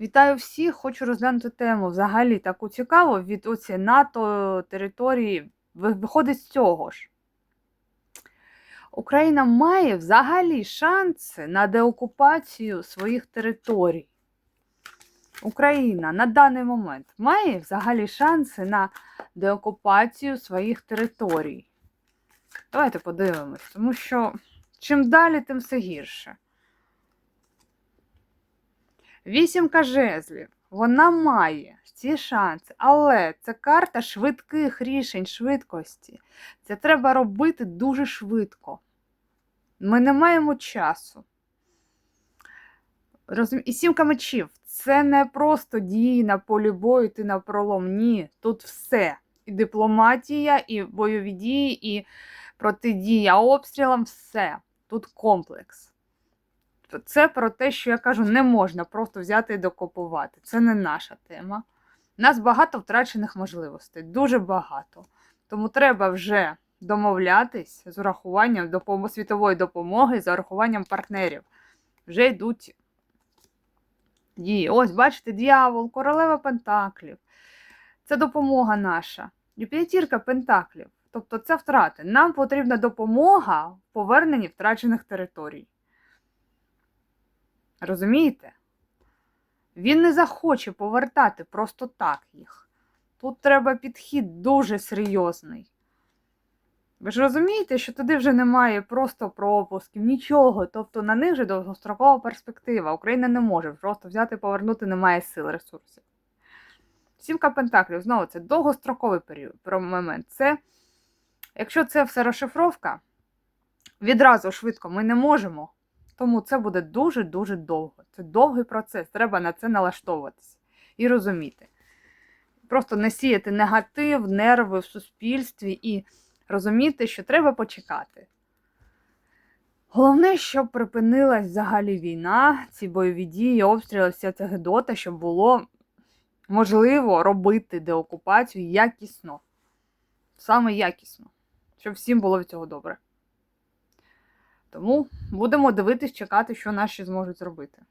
Вітаю всіх! Хочу розглянути тему взагалі таку цікаву від оці НАТО території. Виходить з цього ж. Україна має взагалі шанси на деокупацію своїх територій. Україна на даний момент має взагалі шанси на деокупацію своїх територій. Давайте подивимось, тому що чим далі, тим все гірше. Вісімка жезлів. Вона має ці шанси, але це карта швидких рішень, швидкості. Це треба робити дуже швидко. Ми не маємо часу. Розумі... І сімка мечів це не просто дії на полі бою, ти на пролом. Ні, тут все. І дипломатія, і бойові дії, і протидія обстрілам, все. Тут комплекс. Це про те, що я кажу, не можна просто взяти і докопувати. Це не наша тема. У нас багато втрачених можливостей, дуже багато. Тому треба вже домовлятись з урахуванням допом- світової допомоги, з урахуванням партнерів. Вже йдуть дії. Ось, бачите, дьявол, королева Пентаклів. Це допомога наша. І п'ятірка Пентаклів. Тобто це втрати. Нам потрібна допомога в поверненні втрачених територій. Розумієте? Він не захоче повертати просто так їх. Тут треба підхід дуже серйозний. Ви ж розумієте, що туди вже немає просто пропусків, нічого. Тобто на них вже довгострокова перспектива. Україна не може просто взяти і повернути, немає сил, ресурсів. Сімка Пентаклів, знову це довгостроковий період, момент. Це, якщо це все розшифровка, відразу швидко ми не можемо. Тому це буде дуже-дуже довго. Це довгий процес. Треба на це налаштовуватися і розуміти. Просто не сіяти негатив, нерви в суспільстві і розуміти, що треба почекати. Головне, щоб припинилась взагалі війна, ці бойові дії, обстріли, вся ця гидота, щоб було можливо робити деокупацію якісно. Саме якісно. Щоб всім було від цього добре. Тому будемо дивитись, чекати, що наші зможуть зробити.